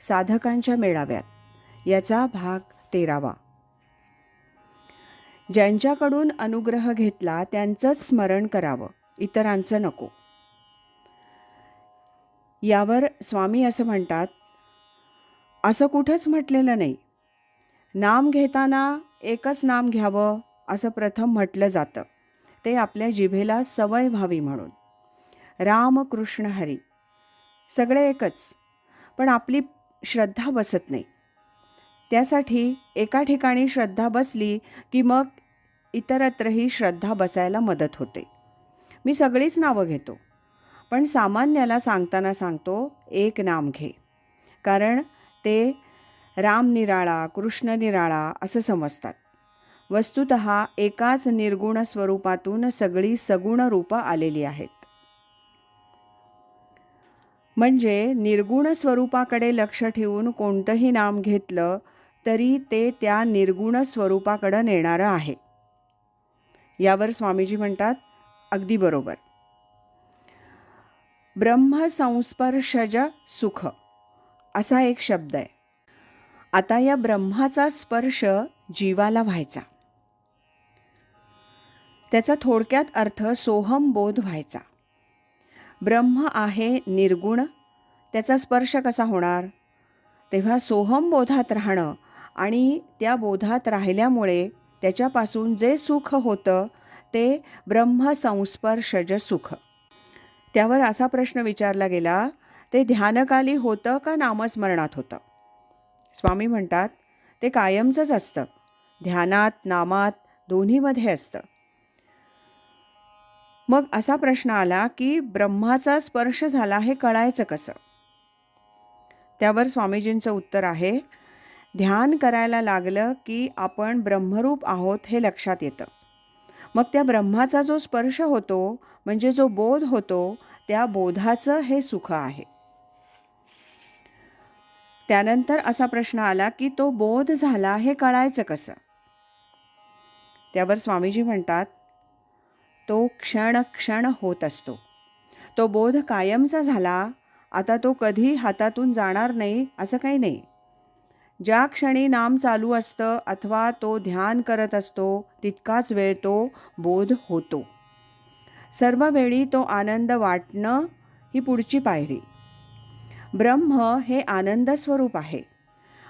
साधकांच्या मेळाव्यात. याचा भाग तेरावा. ज्यांच्याकडून अनुग्रह घेतला त्यांचंच स्मरण करावं इतरांचं नको. यावर स्वामी असं म्हणतात असं कुठंच म्हटलेलं नाही. नाम घेताना एकच नाम घ्यावं असं प्रथम म्हटलं जातं. ते आपल्या जिभेला सवय व्हावी म्हणून. राम कृष्ण हरी. सगळे एकच. पण आपली श्रद्धा बसत नाही. त्यासाठी एका ठिकाणी श्रद्धा बसली की मग इतरत्रही श्रद्धा बसायला मदत होते. मी सगळीच नावं घेतो पण सामान्याला सांगताना सांगतो एक नाम घे. कारण ते राम निराळा कृष्ण निराळा असं समजतात. वस्तुत एकाच निर्गुण स्वरूपातून सगळी सगुण रूपं आलेली आहेत. म्हणजे निर्गुण स्वरूपाकडे लक्ष ठेवून कोणतंही नाम घेतलं तरी ते त्या निर्गुण स्वरूपाकडं नेणारं आहे. यावर स्वामीजी म्हणतात अगदी बरोबर. ब्रह्मसंस्पर्शज सुख असा एक शब्द आहे. आता या ब्रह्माचा स्पर्श जीवाला व्हायचा. त्याचा थोडक्यात अर्थ सोहम बोध व्हायचा. ब्रह्म आहे निर्गुण त्याचा स्पर्श कसा होणार? तेव्हा सोहम बोधात राहणं आणि त्या बोधात राहिल्यामुळे त्याच्यापासून जे सुख होतं ते ब्रह्मसंस्पर्शज सुख. त्यावर असा प्रश्न विचारला गेला ते ध्यानकाली होतं का नामस्मरणात होतं? स्वामी म्हणतात ते कायमचंच असतं. ध्यानात नामात दोन्हीमध्ये असतं. मग असा प्रश्न आला की ब्रह्माचा स्पर्श झाला हे कळायचं कसं? त्यावर स्वामीजींचं उत्तर आहे ध्यान करायला लागलं की आपण ब्रह्मरूप आहोत हे लक्षात येतं. मग त्या ब्रह्माचा जो स्पर्श होतो म्हणजे जो बोध होतो त्या बोधाचं हे सुख आहे. त्यानंतर असा प्रश्न आला की तो बोध झाला हे कळायचं कसं? त्यावर स्वामीजी म्हणतात तो क्षण क्षण होत असतो. तो बोध कायमचा झाला आता तो कधी हातातून जाणार नाही असं काही नाही. ज्या क्षणी नाम चालू असतं अथवा तो ध्यान करत असतो तितकाच वेळ तो बोध होतो. सर्व वेळी तो आनंद वाटणं ही पुढची पायरी. ब्रह्म हे आनंद स्वरूप आहे.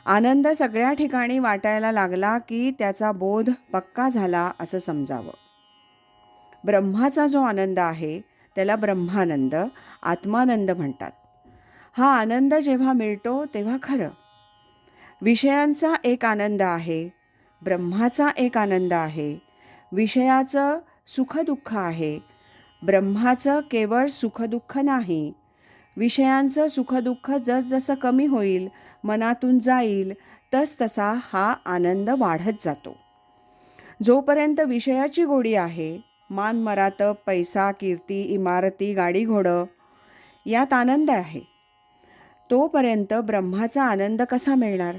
आनंद सगळ्या ठिकाणी वाटायला लागला की त्याचा बोध पक्का झाला असं समजावं. ब्रह्माचा जो आनंद आहे त्याला ब्रह्मानंद आत्मानंद म्हणतात. हा आनंद जेव्हा मिळतो तेव्हा खरं. विषयांचा एक आनंद आहे ब्रह्माचा एक आनंद आहे विषयाचं सुखदुःख आहे ब्रह्माचं केवळ सुखदुःख नाही विषयांचं सुखदुःख जसजसं कमी होईल मनातून जाईल तस तसा हा आनंद वाढत जातो. जोपर्यंत विषयाची गोडी आहे मान मरातप पैसा कीर्ती इमारती गाडी घोडं यात आनंद आहे. तोपर्यंत ब्रह्माचा आनंद कसा मिळणार?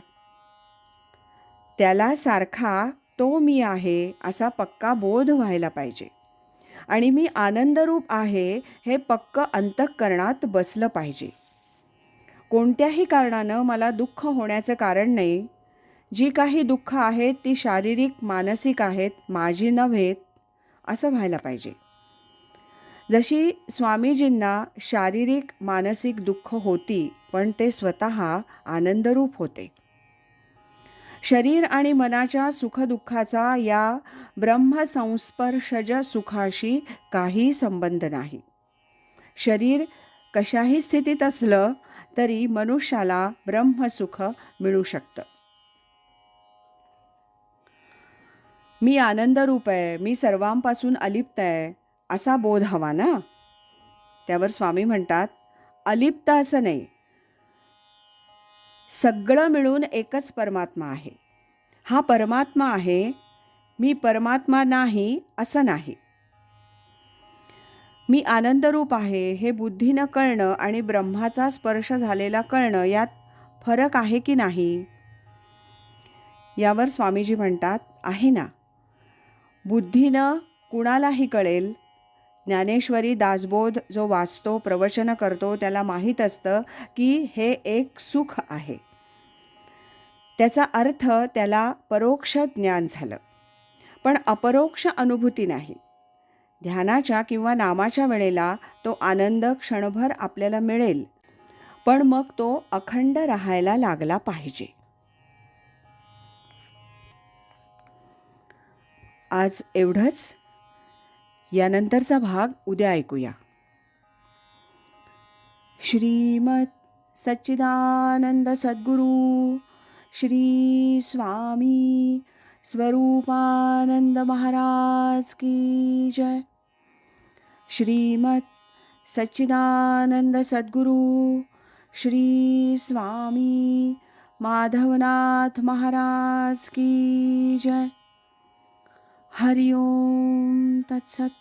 त्याला सारखा तो मी आहे असा पक्का बोध व्हायला पाहिजे. आणि मी आनंदरूप आहे हे पक्क अंतःकरणात बसलं पाहिजे. कोणत्याही कारणानं मला दुःख होण्याचं कारण नाही. जी काही दुःख आहेत ती शारीरिक मानसिक आहेत माझी नव्हेत असं व्हायला पाहिजे. जशी स्वामीजींना शारीरिक मानसिक दुःख होती पण ते स्वतः आनंदरूप होते. शरीर आणि मनाच्या सुखदुःखाचा या ब्रह्मसंस्पर्शज सुखाशी काही संबंध नाही. शरीर कशाही स्थितीत असलं तरी मनुष्याला ब्रह्मसुख मिळू शकतं. मी आनंदरूप आहे मी सर्वांपासून अलिप्त आहे असा बोध हवा ना? त्यावर स्वामी म्हणतात अलिप्त असं नाही. सगळं मिळून एकच परमात्मा आहे. हा परमात्मा आहे मी परमात्मा नाही असं नाही. मी आनंदरूप आहे हे बुद्धीनं कळणं आणि ब्रह्माचा स्पर्श झालेला कळणं यात फरक आहे की नाही? यावर स्वामीजी म्हणतात आहे ना. बुद्धीनं कुणालाही कळेल. ज्ञानेश्वरी दासबोध जो वाचतो प्रवचन करतो त्याला माहीत असतं की हे एक सुख आहे. त्याचा अर्थ त्याला परोक्ष ज्ञान झालं. पण अपरोक्ष अनुभूती नाही. ध्यानाच्या किंवा नामाच्या वेळेला तो आनंद क्षणभर आपल्याला मिळेल. पण मग तो अखंड राहायला लागला पाहिजे. आज एवढंच? यानंतरचा भाग उद्या ऐकूया. श्रीमत सच्चिदानंद सद्गुरू श्री स्वामी स्वरूपानंद महाराज की जय. श्रीमत सच्चिदानंद सद्गुरू श्री स्वामी माधवनाथ महाराज की जय. ハリオンタチャッ